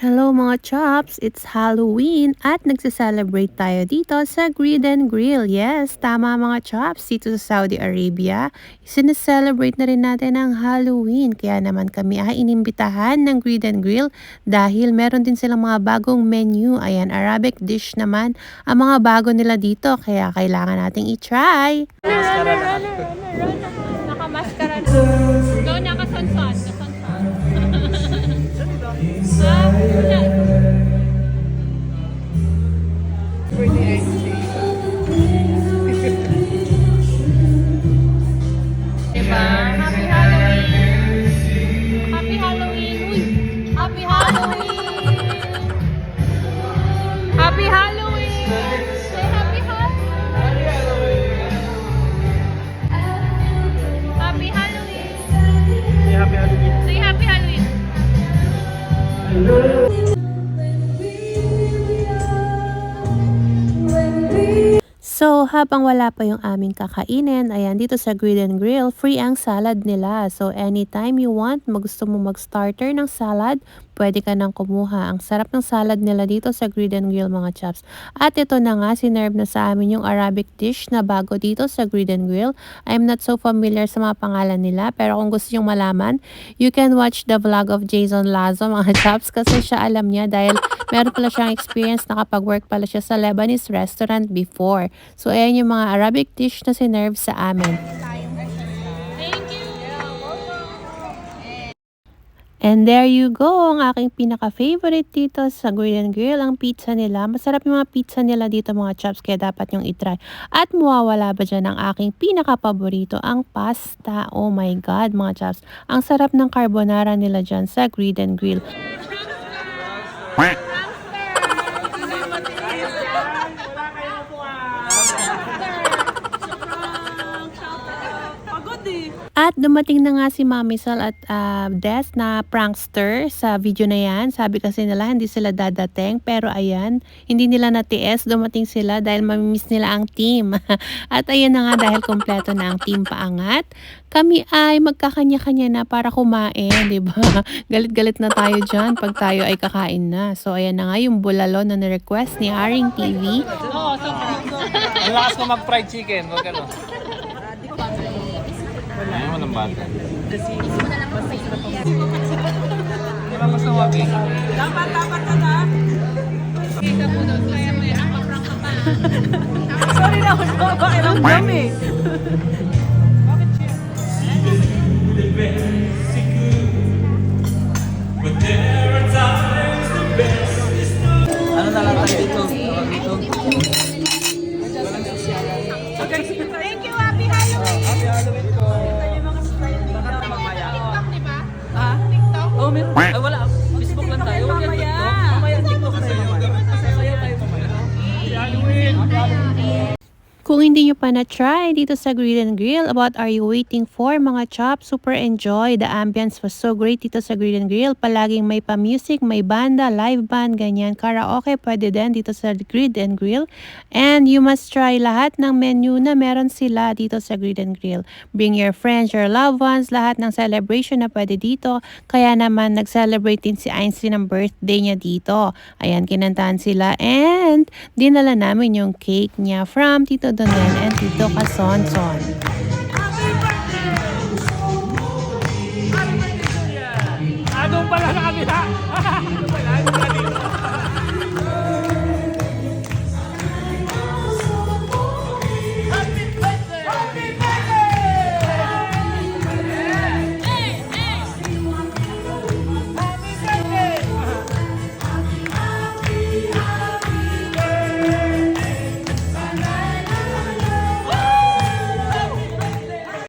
Hello mga chops! It's Halloween at nagsa-celebrate tayo dito sa Grid and Grill. Yes, tama mga chops. Dito sa Saudi Arabia, sineselebrate na rin natin ang Halloween. Kaya naman kami ay inimbitahan ng Grid and Grill dahil meron din silang mga bagong menu. Ayan, Arabic dish naman ang mga bago nila dito. Kaya kailangan nating i-try. Maskara na. Nakamaskara na. Ikaw nakasansan. Kasansan. habang wala pa yung aming kakainin, ayan, dito sa Grill and Grill, free ang salad nila. So, anytime you want, magusto mo mag-starter ng salad, pwede ka nang kumuha. Ang sarap ng salad nila dito sa Grill and Grill, mga chaps. At ito na nga, sinerve na sa amin yung Arabic dish na bago dito sa Grill and Grill. I'm not so familiar sa mga pangalan nila, pero kung gusto yung malaman, you can watch the vlog of Jason Lazo, mga chaps, kasi siya alam niya dahil meron pala siyang experience, nakapag-work pala siya sa Lebanese restaurant before. So, ayan yung mga Arabic dish na sinerve sa amin. Thank you! And there you go, ang aking pinaka-favorite dito sa Grill and Grill, ang pizza nila. Masarap yung mga pizza nila dito mga chops, kaya dapat yung itry. At mawawala ba dyan ang aking pinaka-paborito, ang pasta. Oh my God, mga chops. Ang sarap ng carbonara nila dyan sa Grill and Grill. At dumating na nga si Mami Sal at ah, Des na prankster sa video na yan. Sabi kasi nila hindi sila dadating. Pero ayan, hindi nila natiis. Dumating sila dahil mamimiss nila ang team. at ayan na nga dahil kompleto na ang team paangat. Kami ay magkakanya-kanya na para kumain, di ba? Galit-galit na tayo dyan pag tayo ay kakain na. So ayan na nga yung bulalo na ni-request ni Haring TV. Oo, sobra. Ang lakas ko mag-fried chicken. Huwag ano. Ayaw mo ng bata. Di ba gusto mo eh? Kita mo doon, kaya may nakaprank ka pa. Sorry na ako sa pakiramdam eh. Ja, ja. Kung hindi nyo pa na-try dito sa Grill and Grill, about are you waiting for mga chop? Super enjoy. The ambience was so great dito sa Grill and Grill. Palaging may pa-music, may banda, live band, ganyan. Karaoke pwede din dito sa Grill and Grill. And you must try lahat ng menu na meron sila dito sa Grill and Grill. Bring your friends, your loved ones, lahat ng celebration na pwede dito. Kaya naman nag-celebrate din si Einstein ng birthday niya dito. Ayan, kinantahan sila. And dinala namin yung cake niya from Tito Antonin and Tito Casonson. Adong pala na kabila!